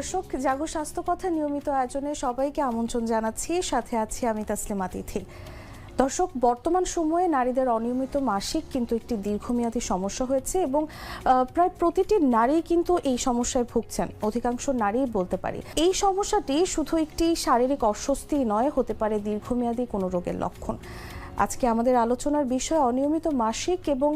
দর্শক, জাগো স্বাস্থ্য কথা নিয়মিত আয়োজনে সবাইকে আমন্ত্রণ জানাচ্ছি। সাথে আছি আমি তাসলিমা তিথি। দর্শক, বর্তমান সময়ে নারীদের অনিয়মিত মাসিক কিন্তু একটি দীর্ঘমেয়াদী সমস্যা হয়েছে এবং প্রায় প্রতিটি নারী কিন্তু এই সমস্যায় ভুগছেন। অধিকাংশ নারী বলতে পারি। এই সমস্যাটি শুধু একটি শারীরিক অস্বস্তি নয়, হতে পারে দীর্ঘমেয়াদী কোনো রোগের লক্ষণ। আজকে আমাদের আলোচনার বিষয় অনিয়মিত মাসিক এবং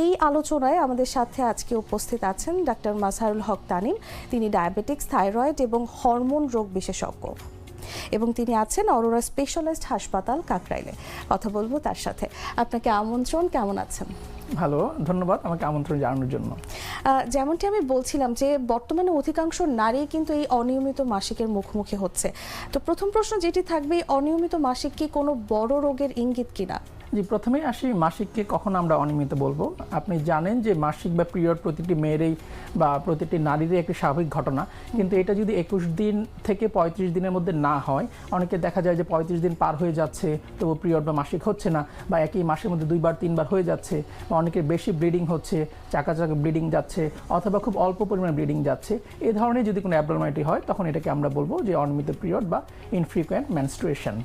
এই আলোচনায় আমাদের সাথে আজকে উপস্থিত আছেন ডাক্তার মাসারুল হক তানিম। তিনি ডায়াবেটিক্স, থাইরয়েড এবং হরমোন রোগ বিশেষজ্ঞ। এবং তিনি আছেন অরোরা স্পেশালিস্ট হাসপাতাল কাকরাইলে। কথা বলব তার সাথে। আপনাকে আমন্ত্রণ কেমন আছেন? ভালো ধন্যবাদ আমাকে আমন্ত্রণ জানানোর জন্য। যেমনটি আমি বলছিলাম যে বর্তমানে অধিকাংশ নারী কিন্তু এই অনিয়মিত মাসিকের মুখোমুখি হচ্ছে। তো প্রথম প্রশ্ন যেটি থাকবে অনিয়মিত মাসিক কি কোনো বড় রোগের ইঙ্গিত কিনা? জি প্রথমে আসি মাসিককে, কখন আমরা অনিয়মিত বলব? আপনি জানেন যে মাসিক বা পিরিয়ড প্রতিটি মেয়েরই বা প্রতিটি নারীরই একটি স্বাভাবিক ঘটনা। কিন্তু এটা যদি একুশ দিন থেকে পঁয়ত্রিশ দিনের মধ্যে না হয়, অনেকে দেখা যায় যে পঁয়ত্রিশ দিন পার হয়ে যাচ্ছে, তবু পিরিয়ড বা মাসিক হচ্ছে না, বা একই মাসের মধ্যে দুইবার, তিনবার হয়ে যাচ্ছে, বা অনেকের বেশি ব্লিডিং হচ্ছে চাকা চাকা ব্লিডিং যাচ্ছে, অথবা খুব অল্প পরিমাণে ব্লিডিং যাচ্ছে, এ ধরনের যদি কোনো অ্যাবনর্মালিটি হয়, তখন এটাকে আমরা বলব যে অনিয়মিত পিরিয়ড বা ইনফ্রিকুয়েন্ট মেনস্ট্রুয়েশন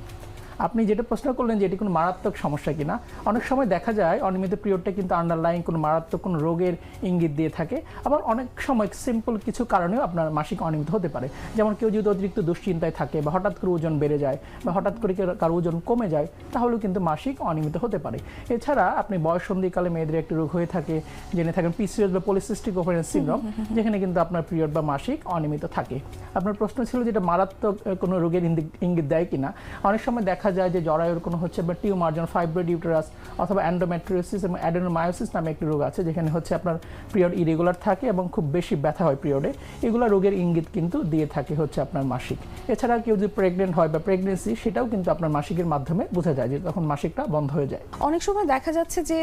আপনি যেটা প্রশ্ন করলেন যে এটি কোনো মারাত্মক সমস্যা কিনা অনেক সময় দেখা যায় অনিয়মিত পিরিয়ডটা কিন্তু আন্ডারলাইন কোনো মারাত্মক কোনো রোগের ইঙ্গিত দিয়ে থাকে। আবার অনেক সময় সিম্পল কিছু কারণেও আপনার মাসিক অনিয়মিত হতে পারে। যেমন কেউ যদি অতিরিক্ত দুশ্চিন্তায় থাকে বা হঠাৎ করে ওজন বেড়ে যায় বা হঠাৎ করে কারও ওজন কমে যায় তাহলেও কিন্তু মাসিক অনিয়মিত হতে পারে। এছাড়া আপনি বয়সন্ধিকালে মেয়েদের একটি রোগ হয়ে থাকে জেনে থাকেন পিসিএস বা পলিসিস্টিক ওভারিয়ান সিনড্রোম যেখানে কিন্তু আপনার পিরিয়ড বা মাসিক অনিয়মিত থাকে। আপনার প্রশ্ন ছিল যেটা মারাত্মক কোনো রোগের ইঙ্গিত- ইঙ্গিত দেয় কিনা? অনেক সময় দেখা যায় যে জরায়ুর কোনো হচ্ছে বা টিউমার, যেমন ফাইব্রয়েড ইউটেরাস অথবা অ্যান্ডোমেট্রিওসিস এবং অ্যাডেনোমায়োসিস নামে একটি রোগ আছে, যেখানে হচ্ছে আপনার পিরিয়ড ইরেগুলার থাকে এবং খুব বেশি ব্যথা হয় পিরিয়ডে। এগুলো রোগের ইঙ্গিত কিন্তু দিয়ে থাকে হচ্ছে আপনার মাসিক। এছাড়া কেউ যদি প্রেগনেন্ট হয় বা প্রেগনেন্সি সেটাও কিন্তু আপনার মাসিকের মাধ্যমে বোঝা যায় যে তখন মাসিকটা বন্ধ হয়ে যায়। অনেক সময় দেখা যাচ্ছে যে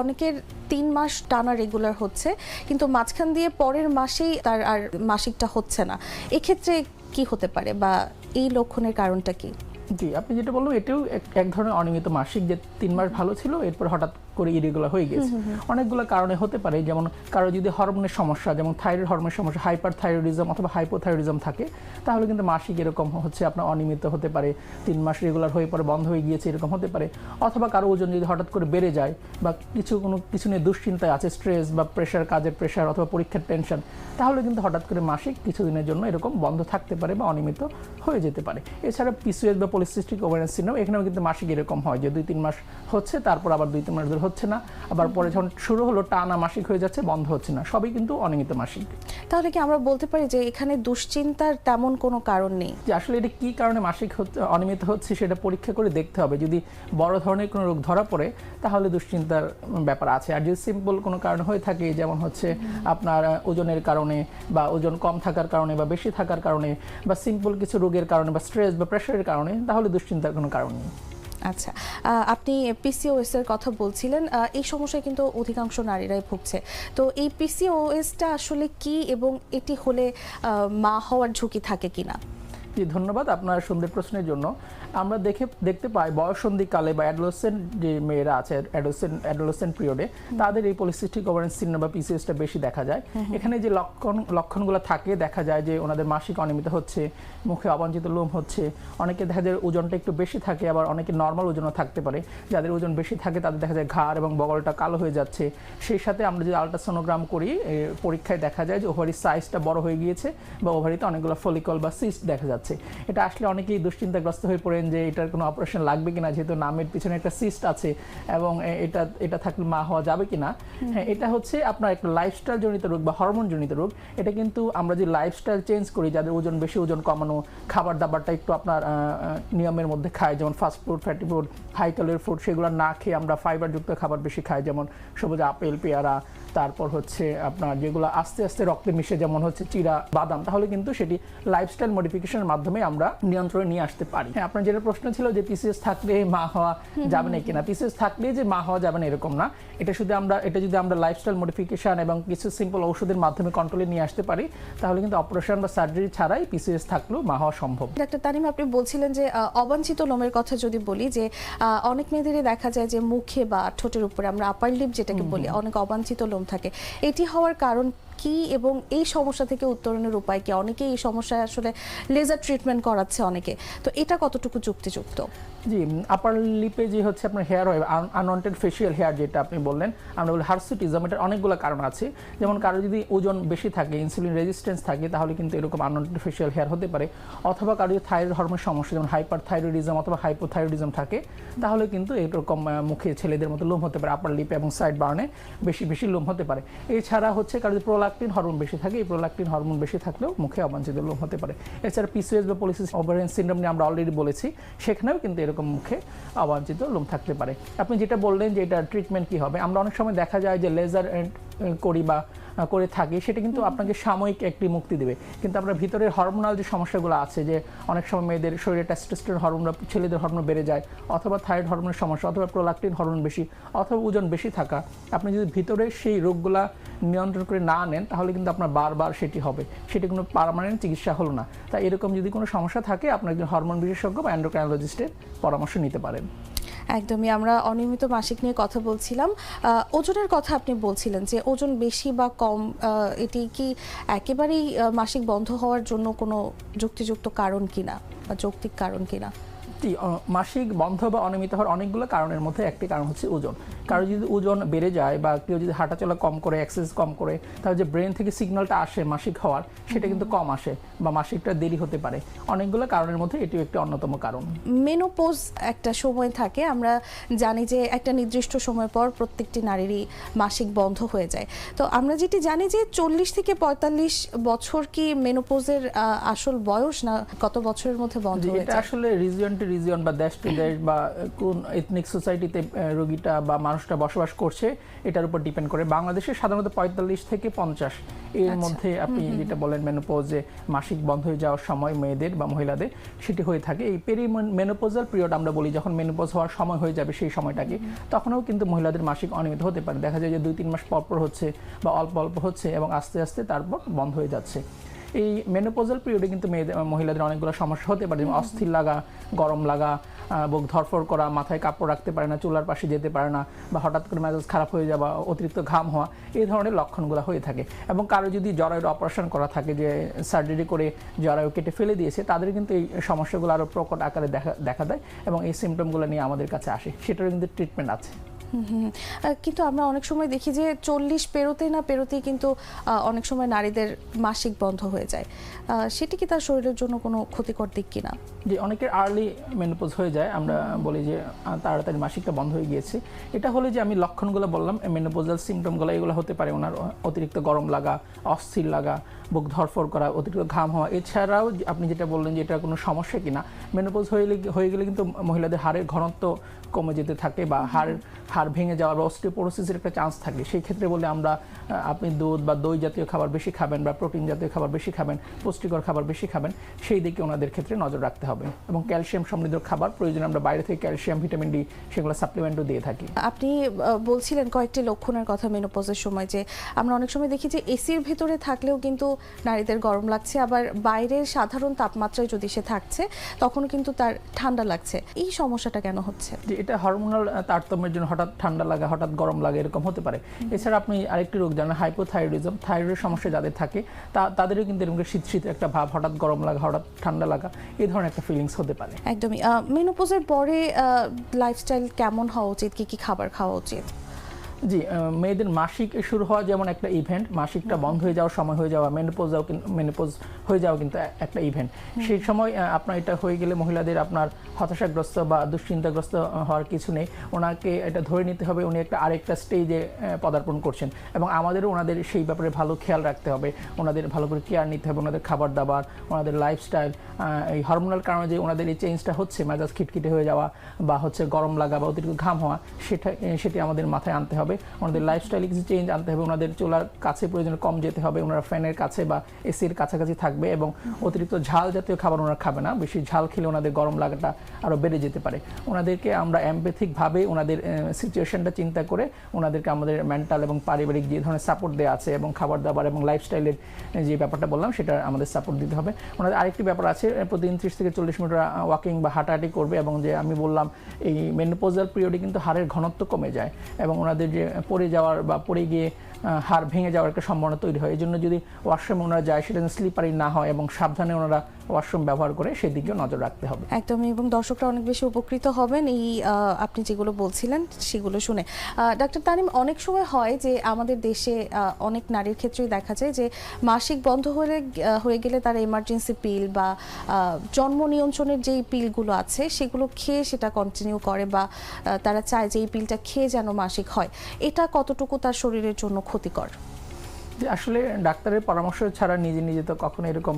অনেকের তিন মাস টানা রেগুলার হচ্ছে, কিন্তু মাঝখান দিয়ে পরের মাসেই তার আর মাসিকটা হচ্ছে না। এক্ষেত্রে কি হতে পারে বা এই লক্ষণের কারণটা কি? জি, আপনি যেটা বললেন, এটাও এক- ধরনের অনিয়মিত মাসিক যে তিন মাস ভালো ছিল, এরপর হঠাৎ করে ইরেগুলার হয়ে গেছে। অনেকগুলো কারণে হতে পারে যেমন কারও যদি হরমোনের সমস্যা যেমন থাইরয়েড হরমোনের সমস্যা হাইপার থাইরয়েডিজম অথবা হাইপোথাইরয়েডিজম থাকে তাহলে কিন্তু মাসিক এরকম হচ্ছে আপনার অনিয়মিত হতে পারে তিন মাস রেগুলার হয়ে পরে বন্ধ হয়ে গিয়েছে এরকম হতে পারে। অথবা কারও ওজন যদি হঠাৎ করে বেড়ে যায় বা কিছু কোনো কিছু নিয়ে দুশ্চিন্তায় আছে স্ট্রেস বা প্রেশার কাজের প্রেশার অথবা পরীক্ষার টেনশন তাহলে কিন্তু হঠাৎ করে মাসিক কিছুদিনের জন্য এরকম বন্ধ থাকতে পারে বা অনিয়মিত হয়ে যেতে পারে। এছাড়া পিসিএস বা পলিসিস্টিক ওভারিয়ান সিনড্রোম এখানেও কিন্তু মাসিক এরকম হয় যে দুই তিন মাস হচ্ছে তারপর আবার দুই তিন মাস ধরে হচ্ছে না আবার পরে যখন শুরু হলো টানা মাসিক হয়ে যাচ্ছে বন্ধ হচ্ছে না। সবই কিন্তু অনিয়মিত মাসিক। তাহলে কি আমরা বলতে পারি যে এখানে দুশ্চিন্তার তেমন কোনো কারণ নেই? যে আসলে এটা কী কারণে মাসিক অনিয়মিত হচ্ছে সেটা পরীক্ষা করে দেখতে হবে। যদি বড় ধরনের কোনো রোগ ধরা পড়ে তাহলে দুশ্চিন্তার ব্যাপার আছে। আর যদি সিম্পল কোনো কারণ হয়ে থাকে যেমন হচ্ছে আপনার ওজনের কারণে বা ওজন কম থাকার কারণে বা বেশি থাকার কারণে বা সিম্পল কিছু রোগের কারণে বা স্ট্রেস বা প্রেশারের কারণে তাহলে দুশ্চিন্তার কোনো কারণ নেই। আচ্ছা আপনি পিসিওএস এর কথা বলছিলেন এই সমস্যায় কিন্তু অধিকাংশ নারীরাই ভুগছে। তো এই পিসিওএসটা আসলে কি এবং এটি হলে মা হওয়ার ঝুঁকি থাকে কিনা? জি ধন্যবাদ আপনার সুন্দর প্রশ্নের জন্য। আমরা দেখে দেখতে পাই বয়সন্ধিকালে বা অ্যাডোলেসেন্ট যে মেয়েরা আছে অ্যাডোলেসেন্ট অ্যাডোলেসেন্ট পিরিয়ডে তাদের এই পলিসিস্টিক ওভারেন সিনড্রোম বা পিসিএসটা বেশি দেখা যায়। এখানে যে লক্ষণ লক্ষণগুলো থাকে দেখা যায় যে ওনাদের মাসিক অনিয়মিত হচ্ছে মুখে অবাঞ্ছিত লোম হচ্ছে অনেকে দেখা যায় ওজনটা একটু বেশি থাকে আবার অনেকে নর্মাল ওজনও থাকতে পারে। যাদের ওজন বেশি থাকে তাদের দেখা যায় ঘাড় এবং বগলটা কালো হয়ে যাচ্ছে। সেই সাথে আমরা যদি আলট্রাসোনোগ্রাম করি পরীক্ষায় দেখা যায় যে ওভারির সাইজটা বড় হয়ে গিয়েছে বা ওভারিতে অনেকগুলো ফলিকল বা সিস্ট দেখা যাচ্ছে। এটা আসলে অনেকেই দুশ্চিন্তাগ্রস্ত হয়ে পড়েন যে এটার কোনো অপারেশন লাগবে কিনা যেহেতু নামের পিছনে একটা সিস্ট আছে এবং এটা এটা থাকলে মা হওয়া যাবে কিনা। হ্যাঁ এটা হচ্ছে আপনার একটা লাইফস্টাইল জনিত রোগ বা হরমোন জনিত রোগ। এটা কিন্তু আমরা যে লাইফস্টাইল চেঞ্জ করি যাদের ওজন বেশি ওজন কমানো খাবার দাবারটা একটু আপনার নিয়মের মধ্যে খায় যেমন fast food fatty food high calorie food সেগুলো না খেয়ে আমরা ফাইবারযুক্ত খাবার বেশি খাই যেমন সবুজ আপেল পেয়ারা তারপর হচ্ছে আপনার যেগুলো আস্তে আস্তে রক্তে মিশে যেমন হচ্ছে চিরা বাদাম তাহলে কিন্তু সেটি লাইফস্টাইল মডিফিকেশনের মাধ্যমে আমরা নিয়ন্ত্রণে নিয়ে আসতে পারি। হ্যাঁ আপনার যেটা প্রশ্ন ছিল যে পিসিএস থাকলে মা হওয়া যাবে না কিনা? পিসিএস থাকলে যে মা হওয়া যাবে না এরকম না। এটা শুধু আমরা এটা যদি আমরা লাইফস্টাইল মডিফিকেশন এবং কিছু সিম্পল ওষুধের মাধ্যমে কন্ট্রোলে নিয়ে আসতে পারি তাহলে কিন্তু অপারেশন বা সার্জারি ছাড়াই পিসিএস থাকলেও মা হওয়া সম্ভব। ডাক্তার তানিম আপনি বলছিলেন যে অবাঞ্ছিত লোমের কথা যদি বলি যে আহ, অনেক মেয়েদেরই দেখা যায় যে মুখে বা ঠোঁটের উপরে আমরা আপার লিপ যেটাকে বলি অনেক অবাঞ্ছিত লোম থাকে। এটি হওয়ার কারণ কি এবং এই সমস্যা থেকে উত্তরণের উপায় কি? অনেকে এই সমস্যায় আসলে লেজার ট্রিটমেন্ট করাচ্ছে অনেকে। তো এটা কতটুকু যুক্তিযুক্ত? জি আপার লিপে যে হচ্ছে আপনার হেয়ার হয় আনওয়ান্টেড ফেশিয়াল হেয়ার যেটা আপনি বললেন, আমরা বলি হার্সিটিজম এটার অনেকগুলো কারণ আছে। যেমন কারও যদি ওজন বেশি থাকে ইনসুলিন রেজিস্ট্যান্স থাকে, তাহলে কিন্তু এরকম আনওয়ান্টেড ফেশিয়াল হেয়ার হতে পারে। অথবা কারও যদি থাইরয়েড হরমোনের সমস্যা, যেমন হাইপার থাইরয়েডিজম অথবা হাইপোথাইরয়েডিজম থাকে, তাহলে কিন্তু এরকম মুখে ছেলেদের মতো লোম হতে পারে আপার লিপে এবং সাইড বার্নে বেশি বেশি লোম হতে পারে। এছাড়া হচ্ছে কারও যদি প্রোলাকটিন হরমোন বেশি থাকে, এই প্রোলাকটিন হরমোন বেশি থাকলেও মুখে অবাঞ্ছিত লোম হতে পারে। এছাড়া পিসিএস বা পলিসিস ওভারিয়ান সিন্ড্রোম নিয়ে আমরা অলরেডি বলেছি, সেখানেও কিন্তু এরকম মুখে অবাঞ্ছিত লোম থাকতে পারে। আপনি যেটা বললেন যে এটা ট্রিটমেন্ট কী হবে, আমরা অনেক সময় দেখা যায় যে লেজার করি বা করে থাকি সেটা কিন্তু আপনাকে সাময়িক একটি মুক্তি দেবে। কিন্তু আপনার ভিতরের হরমোনাল যে সমস্যাগুলো আছে যে অনেক সময় মেয়েদের শরীরে টেস্টোস্টেরন হরমোন ছেলেদের হরমোন বেড়ে যায় অথবা থাইরয়েড হরমোনের সমস্যা অথবা প্রোলাকটিন হরমোন বেশি অথবা ওজন বেশি থাকা আপনি যদি ভিতরে সেই রোগগুলা নিয়ন্ত্রণ করে না নেন তাহলে কিন্তু আপনার বারবার সেটি হবে। সেটি কোনো পার্মানেন্ট চিকিৎসা হলো না। তাই এরকম যদি কোনো সমস্যা থাকে আপনার একজন হরমোন বিশেষজ্ঞ বা অ্যান্ড্রোক্রাইনোলজিস্টের পরামর্শ নিতে পারেন। একদমই আমরা অনিয়মিত মাসিক নিয়ে কথা বলছিলাম। ওজনের কথা আপনি বলছিলেন যে ওজন বেশি বা কম এটি কি একেবারেই মাসিক বন্ধ হওয়ার জন্য কোনো যুক্তিযুক্ত কারণ কিনা বা যৌক্তিক কারণ কিনা? অ- মাসিক বন্ধ বা অনিয়মিত হওয়ার অনেকগুলো কারণের মধ্যে একটি কারণ হচ্ছে ওজন। কারও যদি ওজন বেড়ে যায় বা কেউ যদি হাঁটাচলা কম করে এক্সারসাইজ কম করে তাহলে যে ব্রেন থেকে সিগন্যালটা আসে মাসিক হওয়ার সেটা কিন্তু কম আসে বা মাসিকটা দেরি হতে পারে। অনেকগুলো কারণের মধ্যে এটিও একটি অন্যতম কারণ। মেনোপোজ একটা সময় থাকে আমরা জানি যে একটা নির্দিষ্ট সময় পর প্রত্যেকটি নারীরই মাসিক বন্ধ হয়ে যায়। তো আমরা যেটি জানি যে চল্লিশ থেকে পঁয়তাল্লিশ বছর কি মেনোপোজের আসল বয়স না কত বছরের মধ্যে বন্ধ হয়ে যায়? আসলে রিজিয়ন টু রিজিয়ন বা দেশ টু দেশ বা কোন এথনিক সোসাইটিতে রোগীটা বা মানুষটা বসবাস করছে এটার উপর ডিপেন্ড করে। বাংলাদেশে সাধারণত পঁয়তাল্লিশ থেকে পঞ্চাশ এর আচ্ছা। মধ্যে আপনি যেটা বলেন মেনোপোজ যে মাসিক বন্ধ হয়ে যাওয়ার সময় মেয়েদের বা মহিলাদের সেটি হয়ে থাকে। এই পেরি মেনোপোজাল পিরিয়ড আমরা বলি যখন মেনোপোজ হওয়ার সময় হয়ে যাবে সেই সময়টাকে তখনও কিন্তু মহিলাদের মাসিক অনিয়মিত হতে পারে। দেখা যায় যে দুই তিন মাস পর পর হচ্ছে বা অল্প অল্প হচ্ছে এবং আস্তে আস্তে তারপর বন্ধ হয়ে যাচ্ছে। এই মেনোপোজাল পিরিয়ডে কিন্তু মেয়েদের মহিলাদের অনেকগুলো সমস্যা হতে পারে যেমন অস্থির লাগা গরম লাগা বুক ধরফর করা মাথায় কাপড় রাখতে পারে না চুলার পাশে যেতে পারে না বা হঠাৎ করে মেজাজ খারাপ হয়ে যাওয়া অতিরিক্ত ঘাম হওয়া এই ধরনের লক্ষণগুলো হয়ে থাকে। এবং কারও যদি জরায়ুর অপারেশন করা থাকে যে সার্জারি করে জরায়ু কেটে ফেলে দিয়েছে তাদের কিন্তু এই সমস্যাগুলো আরও প্রকট আকারে দেখা দেখা দেয় এবং এই সিমটমগুলো নিয়ে আমাদের কাছে আসে সেটারও কিন্তু ট্রিটমেন্ট আছে। কিন্তু আমরা অনেক সময় দেখি যে চল্লিশ পেরোতে না পেরোতেই কিন্তু অনেক সময় নারীদের মাসিক বন্ধ হয়ে যায়। সেটি কি তার শরীরের জন্য কোনো ক্ষতিকর দিক কিনা? যে অনেকের আর্লি মেনোপোজ হয়ে যায়। আমরা বলি যে তাড়াতাড়ি মাসিকটা বন্ধ হয়ে গিয়েছে। এটা হলে যে আমি লক্ষণগুলো বললাম, মেনোপোজাল সিমটমগুলো, এগুলো হতে পারে ওনার অতিরিক্ত গরম লাগা, অস্থির লাগা বুক ধরফর করা অতিরিক্ত ঘাম হওয়া। এছাড়াও আপনি যেটা বললেন যে এটা কোনো সমস্যা কিনা মেনোপোজ হয়ে গেলে- হয়ে গেলে কিন্তু মহিলাদের হাড়ের ঘনত্ব কমে যেতে থাকে বা হাড় হাড় ভেঙে যাওয়ার বা অস্টিওপোরোসিসের একটা চান্স থাকে। সেই ক্ষেত্রে বলে আমরা আপনি দুধ বা দই জাতীয় খাবার বেশি খাবেন বা প্রোটিন জাতীয় খাবার বেশি খাবেন পুষ্টিকর খাবার বেশি খাবেন সেই দিকে ওনাদের ক্ষেত্রে নজর রাখতে হবে এবং ক্যালসিয়াম সমৃদ্ধ খাবার প্রয়োজনে আমরা বাইরে থেকে ক্যালসিয়াম ভিটামিন ডি সেগুলো সাপ্লিমেন্টও দিয়ে থাকি। আপনি বলছিলেন কয়েকটি লক্ষণের কথা মেনোপজের সময় যে আমরা অনেক সময় দেখি যে এসির ভেতরে থাকলেও কিন্তু নারীদের গরম লাগছে। আবার বাইরের সাধারণ তাপমাত্রায় যদি সে থাকছে তখন কিন্তু তার ঠান্ডা লাগছে। এই সমস্যাটা কেন হচ্ছে? এটা হরমোনাল তারতম্যের জন্য হঠাৎ ঠান্ডা লাগা হঠাৎ গরম লাগা এরকম হতে পারে। এছাড়া আপনি আরেকটি রোগ জানেন হাইপোথাইরয়েডিজম থাইরয়েডের সমস্যা যাদের থাকে তা তাদেরও কিন্তু এরকম শীত শীত একটা ভাব হঠাৎ গরম লাগা হঠাৎ ঠান্ডা লাগা এই ধরনের একটা ফিলিংস হতে পারে। একদমই। মেনোপজের পরে লাইফস্টাইল কেমন হওয়া উচিত? কি কি খাবার খাওয়া উচিত? জি মেয়েদের মাসিক শুরু হওয়া যেমন একটা ইভেন্ট মাসিকটা বন্ধ হয়ে যাওয়ার সময় হয়ে যাওয়া মেনোপোজাও মেনোপোজ হয়ে যাওয়া কিন্তু একটা ইভেন্ট সেই সময় আপনার এটা হয়ে গেলে মহিলাদের আপনার হতাশাগ্রস্ত বা দুশ্চিন্তাগ্রস্ত হওয়ার কিছু নেই। ওনাকে এটা ধরে নিতে হবে উনি একটা আরেকটা স্টেজে পদার্পণ করছেন। এবং আমাদেরও ওনাদের সেই ব্যাপারে ভালো খেয়াল রাখতে হবে। ওনাদের ভালো করে কেয়ার নিতে হবে ওনাদের খাবার দাবার ওনাদের লাইফস্টাইল এই হরমোনাল কারণে যে ওনাদের এই চেঞ্জটা হচ্ছে মেজাজ খিটখিটে হয়ে যাওয়া বা হচ্ছে গরম লাগা বা অতিরিক্ত ঘাম হওয়া সেটা সেটি আমাদের মাথায় আনতে হবে। ওনাদের লাইফস্টাইল কিছু চেঞ্জ আনতে হবে। ওনাদের চুলার কাছে প্রয়োজনে কম যেতে হবে। ওনারা ফ্যানের কাছে বা এসির কাছাকাছি থাকবে এবং অতিরিক্ত ঝাল জাতীয় খাবার ওনারা খাবে না। বেশি ঝাল খেলে ওনাদের গরম লাগাটা আরও বেড়ে যেতে পারে। ওনাদেরকে আমরা অ্যাম্পেথিকভাবে ওনাদের সিচুয়েশনটা চিন্তা করে ওনাদেরকে আমাদের মেন্টাল এবং পারিবারিক যে ধরনের সাপোর্ট দেওয়া আছে এবং খাবার দাবার এবং লাইফস্টাইলের যে ব্যাপারটা বললাম, সেটা আমাদের সাপোর্ট দিতে হবে। ওনাদের আরেকটি ব্যাপার আছে প্রতিদিন ত্রিশ থেকে চল্লিশ মিটার ওয়াকিং বা হাঁটাহাঁটি করবে এবং যে আমি বললাম, এই মেনোপোজাল পিরিয়ডে কিন্তু হাড়ের ঘনত্ব কমে যায় এবং ওনাদের যে পড়ে যাওয়ার বা পড়ে গিয়ে হাড় ভেঙে যাওয়ার একটা সম্ভাবনা তৈরি হয়। এই জন্য যদি ওয়াশরুমে ওনারা যায়, সেটা স্লিপারি না হয় এবং সাবধানে ওনারা ওয়াশরুম ব্যবহার করে সেদিকেও নজর রাখতে হবে। একদমই এবং দর্শকরা অনেক বেশি উপকৃত হবেন। এই আপনি যেগুলো বলছিলেন সেগুলো শুনে। ডাক্তার তানিম অনেক সময় হয় যে আমাদের দেশে অনেক নারীর ক্ষেত্রেই দেখা যায় যে মাসিক বন্ধ হলে হয়ে গেলে তারা এমার্জেন্সি পিল বা জন্ম নিয়ন্ত্রণের যেই পিলগুলো আছে সেগুলো খেয়ে সেটা কন্টিনিউ করে বা তারা চায় যে এই পিলটা খেয়ে যেন মাসিক হয়। এটা কতটুকু তার শরীরের জন্য ক্ষতিকর? যে আসলে ডাক্তারের পরামর্শ ছাড়া নিজে নিজে তো কখনো এরকম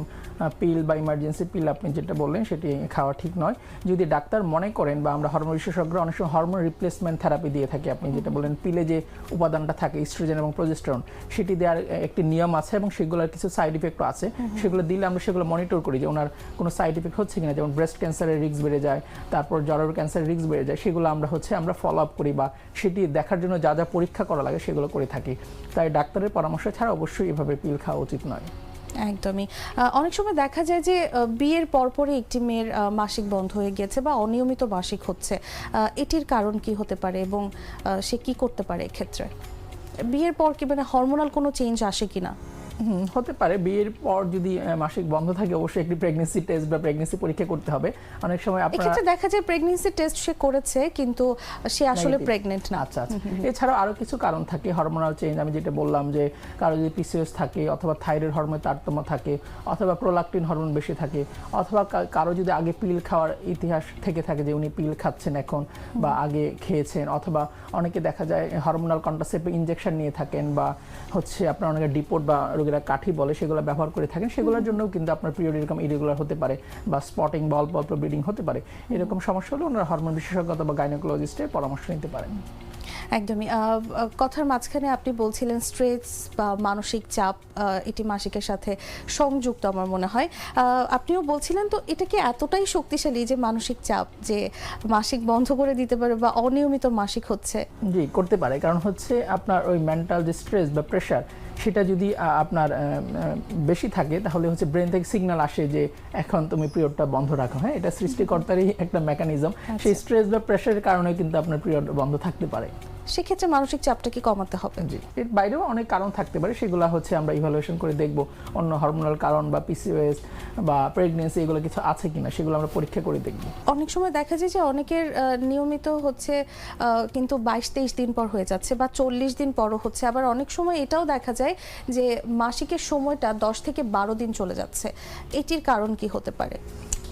পিল বা ইমার্জেন্সি পিল আপনি যেটা বললেন সেটি খাওয়া ঠিক নয়। যদি ডাক্তার মনে করেন বা আমরা হরমোন বিশেষজ্ঞ অনেক সময় হরমোন রিপ্লেসমেন্ট থেরাপি দিয়ে থাকি আপনি যেটা বললেন পিলে যে উপাদানটা থাকে ইস্ট্রোজেন এবং প্রজেস্টেরন সেটি দেওয়ার একটি নিয়ম আছে এবং সেগুলোর কিছু সাইড ইফেক্টও আছে। সেগুলো দিলে আমরা সেগুলো মনিটর করি যে ওনার কোনো সাইড ইফেক্ট হচ্ছে কিনা যেমন ব্রেস্ট ক্যান্সারের রিস্ক বেড়ে যায় তারপর জরায়ুর ক্যান্সারের রিস্ক বেড়ে যায় সেগুলো আমরা হচ্ছে আমরা ফলো আপ করি বা সেটি দেখার জন্য যা যা পরীক্ষা করা লাগে সেগুলো করে থাকি। তাই ডাক্তারের পরামর্শ ছাড়া অবশ্যই এভাবে পিল খাওয়া উচিত নয়। একদমই। অনেক সময় দেখা যায় যে বিয়ের পরপরই একটি মেয়ের মাসিক বন্ধ হয়ে গেছে বা অনিয়মিত মাসিক হচ্ছে। এটির কারণ কি হতে পারে এবং সে কি করতে পারে এক্ষেত্রে? বিয়ের পর কি মানে হরমোনাল কোনো চেঞ্জ আসে কিনা? হতে পারে। বিয়ের পর যদি মাসিক বন্ধ থাকে অবশ্যই একটি প্রেগনেন্সি টেস্ট বা প্রেগনেন্সি পরীক্ষা করতে হবে। অনেক সময় আপনারা দেখা যায় প্রেগনেন্সি টেস্ট সে করেছে কিন্তু সে আসলে। প্রেগনেন্ট না। আচ্ছা আচ্ছা। এছাড়াও আরও কিছু কারণ থাকে হরমোনাল চেঞ্জ আমি যেটা বললাম যে কারও যদি পিসিএস থাকে অথবা থাইরয়েড হরমোনের তারতম্য থাকে অথবা প্রোলাকটিন হরমোন বেশি থাকে অথবা কারও যদি আগে পিল খাওয়ার ইতিহাস থেকে থাকে যে উনি পিল খাচ্ছেন এখন বা আগে খেয়েছেন অথবা অনেকে দেখা যায় হরমোনাল কন্ট্রাসেপ্টিভ ইনজেকশন নিয়ে থাকেন বা হচ্ছে আপনার অনেকে ডিপোর্ট বা রোগীরা কাঠি বলে সেগুলো ব্যবহার করে থাকেন সেগুলোর জন্যও কিন্তু আপনার পিরিয়ড এরকম ইরেগুলার হতে পারে বা স্পটিং বা অল্প অল্প ব্লিডিং হতে পারে। এরকম সমস্যা হলে ওনারা হরমোন বিশেষজ্ঞ বা গাইনোকোলজিস্টের পরামর্শ নিতে পারেন। একদমই। কথার মাঝখানে আপনি বলছিলেন স্ট্রেস বা মানসিক চাপ এটি মাসিকের সাথে সংযুক্ত আমার মনে হয়। আপনিও বলছিলেন তো এটা কি এতটাই শক্তিশালী যে মানসিক চাপ যে মাসিক বন্ধ করে দিতে পারে বা অনিয়মিত মাসিক হচ্ছে। জি করতে পারে। কারণ হচ্ছে আপনার ওই মেন্টাল যে স্ট্রেস বা প্রেশার সেটা যদি আপনার বেশি থাকে তাহলে হচ্ছে ব্রেন থেকে সিগনাল আসে যে এখন তুমি পিরিয়ডটা বন্ধ রাখো। হ্যাঁ এটা সৃষ্টিকর্তারই একটা মেকানিজম সেই স্ট্রেস বা প্রেশারের কারণে কিন্তু আপনার পিরিয়ড বন্ধ থাকতে পারে। সেক্ষেত্রে মানসিক চাপটাকে কমাতে হবে? জি। এর বাইরেও অনেক কারণ থাকতে পারে সেগুলো হচ্ছে আমরা ইভালুয়েশন করে দেখব। অন্য হরমোনাল কারণ বা পিসিওএস বা প্রেগনেন্সি এগুলো কিছু আছে কিনা সেগুলো আমরা পরীক্ষা করে দেখব। অনেক সময় দেখা যায় যে অনেকের নিয়মিত হচ্ছে কিন্তু বাইশ তেইশ দিন পর হয়ে যাচ্ছে বা চল্লিশ দিন পরও হচ্ছে। আবার অনেক সময় এটাও দেখা যায় যে মাসিকের সময়টা দশ থেকে বারো দিন চলে যাচ্ছে। এটির কারণ কি হতে পারে?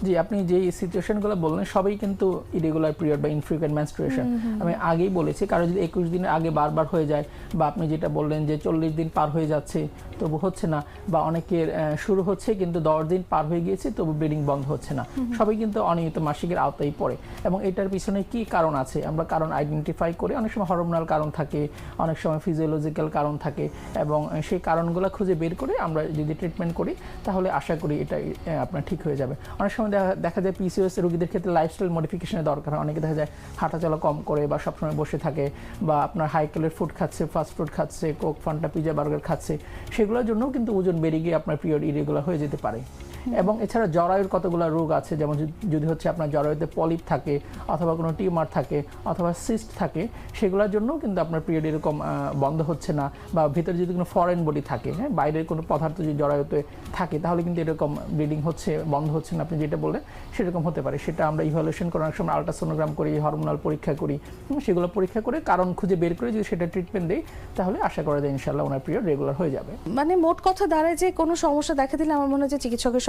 জি আপনি যে সিচুয়েশনগুলো বললেন সবই কিন্তু ইরেগুলার পিরিয়ড বা ইনফ্রিকুয়েন্ট মেনস্ট্রুয়েশন আমি আগেই বলেছি কারও যদি একুশ দিনের আগে বারবার হয়ে যায় বা আপনি যেটা বললেন যে চল্লিশ দিন পার হয়ে যাচ্ছে তবু হচ্ছে না বা অনেকের শুরু হচ্ছে কিন্তু দশ দিন পার হয়ে গিয়েছে তবু ব্লিডিং বন্ধ হচ্ছে না। সবই কিন্তু অনিয়মিত মাসিকের আওতায় পড়ে। এবং এটার পিছনে কি কারণ আছে? আমরা কারণ আইডেন্টিফাই করে অনেক সময় হরমোনাল কারণ থাকে অনেক সময় ফিজিওলজিক্যাল কারণ থাকে এবং সেই কারণগুলো খুঁজে বের করে আমরা যদি ট্রিটমেন্ট করি তাহলে আশা করি এটা আপনার ঠিক হয়ে যাবে। অনেক সময় দেখা- দেখা যায় পিসিওএস রোগীদের ক্ষেত্রে লাইফস্টাইল মডিফিকেশনের দরকার হয়। অনেকে দেখা যায় হাঁটাচলা কম করে বা সবসময় বসে থাকে বা আপনার হাই ক্যালোরি ফুড খাচ্ছে ফাস্ট ফুড খাচ্ছে কোক ফান্টা পিজা বার্গার খাচ্ছে। সেগুলোর জন্যও কিন্তু ওজন বেড়ে গিয়ে আপনার পিরিয়ড ইরেগুলার হয়ে যেতে পারে। এবং এছাড়া জরায়ুর কতগুলো রোগ আছে? যেমন যদি- হচ্ছে আপনার জরায়ুতে পলিপ থাকে অথবা কোনো টিউমার থাকে অথবা সিস্ট থাকে, সেগুলোর জন্যও কিন্তু আপনার পিরিয়ড এরকম বন্ধ হচ্ছে না বা ভিতরে যদি কোনো ফরেন বডি থাকে হ্যাঁ বাইরের কোনো পদার্থ যদি জরায়ুতে থাকে, তাহলে কিন্তু এরকম ব্লিডিং হচ্ছে, বন্ধ হচ্ছে না। আপনি যেটা বললেন, সেরকম হতে পারে। সেটা আমরা ইভালুয়েশন করার সময় আলট্রাসোনোগ্রাম করি হরমোনাল পরীক্ষা করি সেগুলো পরীক্ষা করে কারণ খুঁজে বের করে যদি সেটা ট্রিটমেন্ট দেয় তাহলে আশা করা যায় ইনশাল্লাহ ওনার পিরিয়ড রেগুলার হয়ে যাবে। মানে মোট কথা দাঁড়ায় যে কোনো সমস্যা দেখা দিলে আমার মনে হয় যে চিকিৎসকের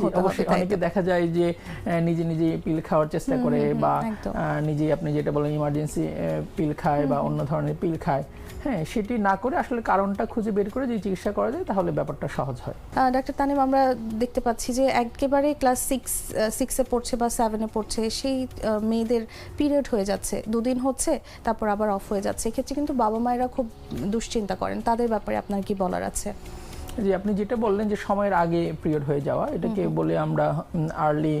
জি, হতে হবে অনেকে? দেখা যায় যে নিজে নিজে পিল খাওয়ার চেষ্টা করে বা নিজেই আপনি যেটা বলেন ইমার্জেন্সি পিল খায় বা অন্য ধরনের পিল খায় হ্যাঁ সেটি না করে আসলে কারণটা খুঁজে বের করে যদি চিকিৎসা করা যায় তাহলে ব্যাপারটা সহজ হয়। ডাক্তার তানিম আমরা দেখতে পাচ্ছি যে একেবারে ক্লাস সিক্স সিক্সে পড়ছে বা সেভেনে পড়ছে সেই মেয়েদের পিরিয়ড হয়ে যাচ্ছে দুদিন হচ্ছে তারপর আবার অফ হয়ে যাচ্ছে। এক্ষেত্রে কিন্তু বাবা মায়েরা খুব দুশ্চিন্তা করেন তাদের ব্যাপারে আপনার কি বলার আছে? যে আপনি যেটা বললেন যে সময়ের আগে পিরিয়ড হয়ে যাওয়া এটাকে বলে আমরা আর্লি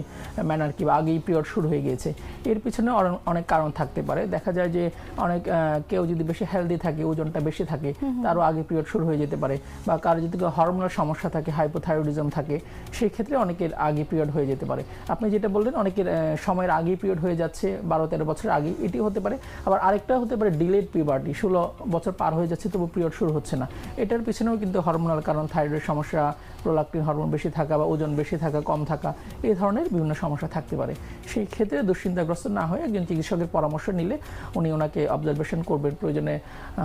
ম্যানার কি বা আগেই পিরিয়ড শুরু হয়ে গিয়েছে। এর পিছনে অনেক কারণ থাকতে পারে। দেখা যায় যে অনেক কেউ যদি বেশি হেলদি থাকে ওজনটা বেশি থাকে তারও আগে পিরিয়ড শুরু হয়ে যেতে পারে। বা কারও যদি হরমোনাল সমস্যা থাকে হাইপোথাইরয়েডিজম থাকে সেই ক্ষেত্রে অনেকের আগে পিরিয়ড হয়ে যেতে পারে। আপনি যেটা বললেন অনেকের সময়ের আগেই পিরিয়ড হয়ে যাচ্ছে বারো তেরো বছর আগে এটি হতে পারে। আবার আরেকটা হতে পারে ডিলেড পিবার্টি ষোলো বছর পার হয়ে যাচ্ছে তবু পিরিয়ড শুরু হচ্ছে না। এটার পিছনেও কিন্তু হরমোনাল কারণ থাইরয়েড সমস্যা, প্রোলাক্টিন হরমোন বেশি থাকা বা ওজন বেশি থাকা, কম থাকা, এই ধরনের বিভিন্ন সমস্যা থাকতে পারে। সেই ক্ষেত্রে দুশ্চিন্তাগ্রস্ত না হয়ে একজন চিকিৎসকের পরামর্শ নিলে উনি ওনাকে অবজারভেশন করবেন। প্রয়োজনে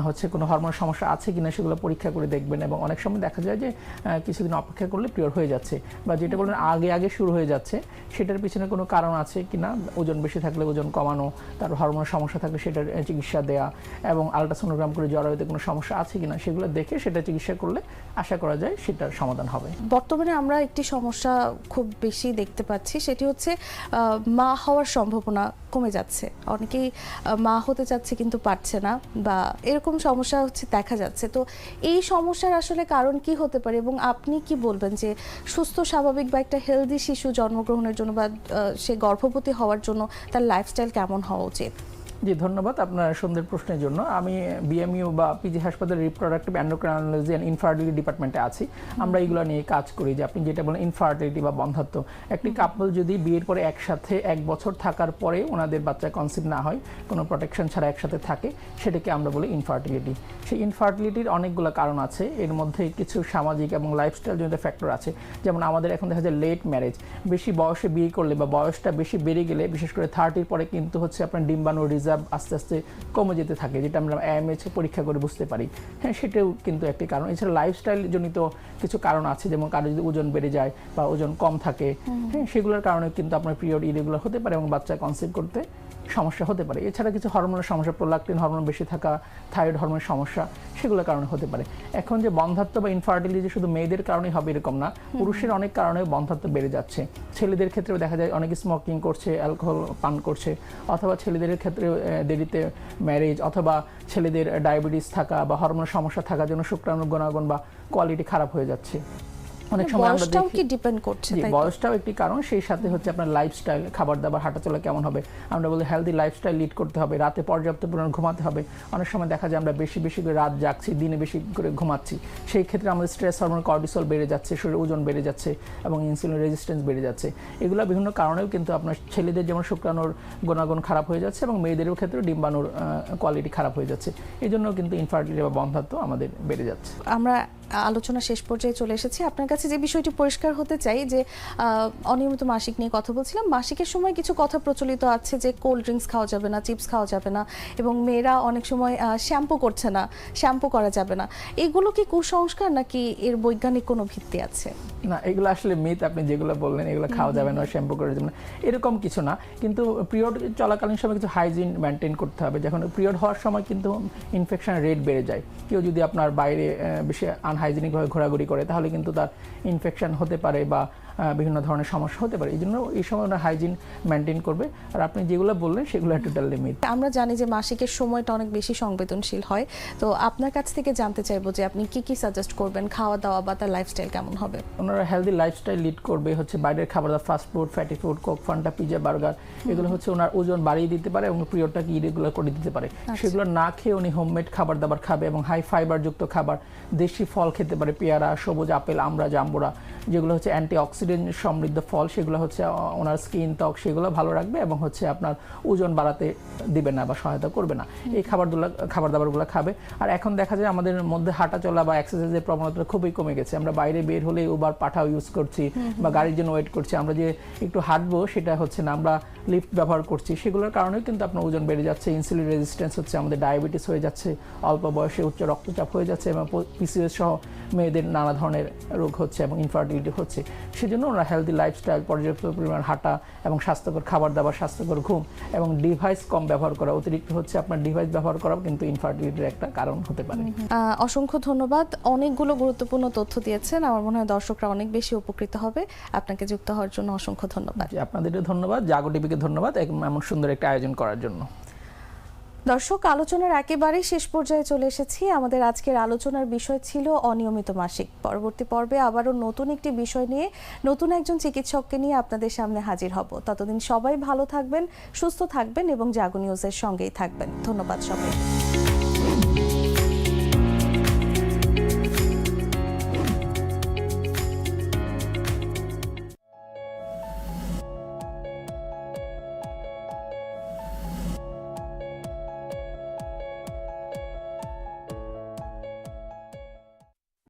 হচ্ছে কোনো হরমোন সমস্যা আছে কিনা সেগুলো পরীক্ষা করে দেখবেন এবং অনেক সময় দেখা যায় যে কিছুদিন অপেক্ষা করলে পিওর হয়ে যাচ্ছে বা যেটা বলেন আগে আগে শুরু হয়ে যাচ্ছে, সেটার পিছনে কোনো কারণ আছে কিনা? ওজন বেশি থাকলে ওজন কমানো, তার হরমোন সমস্যা থাকলে সেটার চিকিৎসা দেওয়া এবং আলট্রাসোনোগ্রাম করে জরায়ুতে কোনো সমস্যা আছে কিনা সেগুলো দেখে সেটা চিকিৎসা করলে আশা যায়, সেটার সমাধান হবে। বর্তমানে আমরা একটি সমস্যা খুব বেশি দেখতে পাচ্ছি, সেটি হচ্ছে মা হওয়ার সম্ভাবনা কমে যাচ্ছে। অনেকেই মা হতে চাচ্ছে কিন্তু পারছে না বা এরকম সমস্যা হচ্ছে, দেখা যাচ্ছে। তো এই সমস্যার আসলে কারণ কি হতে পারে এবং আপনি কি বলবেন যে সুস্থ, স্বাভাবিক বা একটা হেলদি শিশু জন্মগ্রহণের জন্য বা সে গর্ভবতী হওয়ার জন্য তার লাইফস্টাইল কেমন হওয়া উচিত? জি ধন্যবাদ আপনার সুন্দর প্রশ্নের জন্য। আমি বিএমইউ বা পিজি হাসপাতাল রিপ্রোডাক্টিভ অ্যান্ডোক্রাইনোলজি অ্যান্ড ইনফার্টিলিটি ডিপার্টমেন্টে আছি। আমরা এগুলো নিয়ে কাজ করি। যে আপনি যেটা বলেন ইনফার্টিলিটি বা বন্ধাত্ব একটি কাপল যদি বিয়ের পরে একসাথে এক বছর থাকার পরে ওনাদের বাচ্চা কনসিভ না হয় কোনো প্রোটেকশন ছাড়া একসাথে থাকে সেটাকে আমরা বলি ইনফার্টিলিটি সেই ইনফার্টিলিটির অনেকগুলো কারণ আছে। এর মধ্যে কিছু সামাজিক এবং লাইফস্টাইল জনিত ফ্যাক্টর আছে। যেমন আমাদের এখন দেখা যায় লেট ম্যারেজ বেশি বয়সে বিয়ে করলে বা বয়সটা বেশি বেড়ে গেলে বিশেষ করে থার্টির পরে কিন্তু হচ্ছে আপনার ডিম্বাণু রিজার্ভ আস্তে আস্তে কমে যেতে থাকে যেটা আমরা এমএচ পরীক্ষা করে বুঝতে পারি। হ্যাঁ সেটাও কিন্তু একটি কারণ। এছাড়া লাইফস্টাইল জনিত কিছু কারণ আছে যেমন কারও যদি ওজন বেড়ে যায় বা ওজন কম থাকে হ্যাঁ সেগুলোর কারণে কিন্তু আপনার পিরিয়ড ইরেগুলার হতে পারে এবং বাচ্চা কনসেপ্ট করতে সমস্যা হতে পারে। এছাড়া কিছু হরমোনের সমস্যা প্রোলাক্টিন হরমোন বেশি থাকা থাইরয়েড হরমোনের সমস্যা সেগুলোর কারণে হতে পারে। এখন যে বন্ধাত্ব বা ইনফার্টিলিটি শুধু মেয়েদের কারণেই হবে এরকম না পুরুষের অনেক কারণে বন্ধাত্ব বেড়ে যাচ্ছে। ছেলেদের ক্ষেত্রেও দেখা যায় অনেকে স্মোকিং করছে অ্যালকোহল পান করছে অথবা ছেলেদের ক্ষেত্রে দেরিতে ম্যারেজ অথবা ছেলেদের ডায়াবেটিস থাকা বা হরমোনের সমস্যা থাকার জন্য শুক্রাণুর গুণাগুণ বা কোয়ালিটি খারাপ হয়ে যাচ্ছে। অনেক সময় আমরা বয়সটাও দেখি। কি ডিপেন্ড করছে তাই বয়সটাও একটি কারণ সেই সাথে হচ্ছে আপনার লাইফস্টাইল খাবার দাবার হাঁটাচলা কেমন হবে? আমরা বলি হেলদি লাইফস্টাইল লিড করতে হবে রাতে পর্যাপ্ত পরিমাণ ঘুমাতে হবে। অনেক সময় দেখা যায় আমরা বেশি বেশি করে রাত জাগছি দিনে বেশি করে ঘুমাচ্ছি। সেই ক্ষেত্রে আমাদের স্ট্রেস হরমোন কর্টিসল বেড়ে যাচ্ছে শরীরের ওজন বেড়ে যাচ্ছে এবং ইনসুলিন রেজিস্ট্যান্স বেড়ে যাচ্ছে। এগুলো বিভিন্ন কারণেও কিন্তু আপনার ছেলেদের যেমন শুক্রাণুর গুণাগুণ খারাপ হয়ে যাচ্ছে এবং মেয়েদেরও ক্ষেত্রে ডিম্বাণুর কোয়ালিটি খারাপ হয়ে যাচ্ছে। এই জন্য কিন্তু ইনফার্টিলিটি বা বন্ধাত্ব আমাদের বেড়ে যাচ্ছে। আমরা আলোচনা শেষ পর্যায়ে চলে এসেছি। আপনার কাছে যে বিষয়টি পরিষ্কার হতে চাই যে অনিয়মিত মাসিক নিয়ে কথা বলছিলাম, মাসিকের সময় কিছু কথা প্রচলিত আছে যে, কোল্ড ড্রিঙ্কস খাওয়া যাবে না, চিপস খাওয়া যাবে না এবং মেয়েরা অনেক সময় শ্যাম্পু করছে না, শ্যাম্পু করা যাবে না। এগুলো কি কুসংস্কার নাকি এর বৈজ্ঞানিক কোনো ভিত্তি আছে? না, এগুলো আসলে মিথ আপনি যেগুলো বললেন, এগুলো খাওয়া যাবে না, শ্যাম্পু করে যাবে না, এরকম কিছু না। কিন্তু পিরিয়ড চলাকালীন সময় কিছু হাইজিন মেনটেন করতে হবে। যখন পিরিয়ড হওয়ার সময় কিন্তু ইনফেকশন রেট বেড়ে যায়। কেউ যদি আপনার বাইরে বেশি আনহাইজিনিকভাবে ঘোরাঘুরি করে তাহলে কিন্তু তার ইনফেকশন হতে পারে বা বিভিন্ন ধরনের সমস্যা হতে পারে। এই জন্য এই সময় ওরা হাইজিন মেনটেন করবে। আর আপনি যেগুলো বললেন সেগুলো টোটালি মিথ আমরা জানি যে মাসিকের সময়টা অনেক বেশি সংবেদনশীল হয়। তো আপনার কাছ থেকে জানতে চাইব যে আপনি কি কি সাজেস্ট করবেন খাওয়া দাওয়া বা তার লাইফস্টাইল কেমন হবে? ওনারা হেলদি লাইফস্টাইল লিড করবে হচ্ছে বাইরের খাবার দাবার fast food fatty food Coke Fanta pizza burger এগুলো হচ্ছে ওনার ওজন বাড়িয়ে দিতে পারে এবং পিরিয়ডটাকে ইরেগুলার করে দিতে পারে। সেগুলো না খেয়ে উনি হোমমেড খাবার দাবার খাবে এবং হাই ফাইবার যুক্ত খাবার দেশি ফল খেতে পারে পেয়ারা সবুজ আপেল আমরা জাম্বুরা যেগুলো হচ্ছে অ্যান্টি অক্সিডেন্ট সমৃদ্ধ ফল সেগুলো হচ্ছে ওনার স্কিন ত্বক সেগুলো ভালো রাখবে এবং হচ্ছে আপনার ওজন বাড়াতে দিবে না বা সহায়তা করবে না। এই খাবারগুলো খাবার দাবারগুলো খাবে। আর এখন দেখা যায় আমাদের মধ্যে হাঁটা চলা বা এক্সারসাইজের প্রবণতা খুবই কমে গেছে। আমরা বাইরে বের হলে উবার পাঠাও ইউজ করছি বা গাড়ির জন্য ওয়েট করছি। আমরা যে একটু হাঁটবো সেটা হচ্ছে না আমরা লিফট ব্যবহার করছি। সেগুলোর কারণেও কিন্তু আপনার ওজন বেড়ে যাচ্ছে ইনসুলিন রেজিস্ট্যান্স হচ্ছে আমাদের ডায়াবেটিস হয়ে যাচ্ছে অল্প বয়সে উচ্চ রক্তচাপ হয়ে যাচ্ছে এবং পিসিএস সহ মেয়েদের নানা ধরনের রোগ হচ্ছে এবং ইনফার্টিলিটি হচ্ছে। সেজন্য ওরা হেলদি লাইফস্টাইল পর্যাপ্ত পরিমাণ হাঁটা এবং স্বাস্থ্যকর খাবার দাবার স্বাস্থ্যকর ঘুম এবং ডিভাইস কম ব্যবহার করা। অতিরিক্ত হচ্ছে আপনার ডিভাইস ব্যবহার করাও কিন্তু ইনফার্টিলিটির একটা কারণ হতে পারে। আহ, অসংখ্য ধন্যবাদ। অনেকগুলো গুরুত্বপূর্ণ তথ্য দিয়েছেন। আমার মনে হয় দর্শকরা অনেক বেশি উপকৃত হবে। আপনাকে যুক্ত হওয়ার জন্য অসংখ্য ধন্যবাদ। আপনাদেরও ধন্যবাদ। জাগো টিভিকে ধন্যবাদ এমন সুন্দর একটা আয়োজন করার জন্য। দর্শক, আলোচনার একেবারে শেষ পর্যায়ে চলে এসেছি। আমাদের আজকের আলোচনার বিষয় ছিল অনিয়মিত মাসিক। পরবর্তী পর্বে আবারও নতুন একটি বিষয় নিয়ে নতুন একজন চিকিৎসককে নিয়ে আপনাদের সামনে হাজির হব। ততদিন সবাই ভালো থাকবেন, সুস্থ থাকবেন এবং জাগো নিউজের সঙ্গেই থাকবেন। ধন্যবাদ সবাই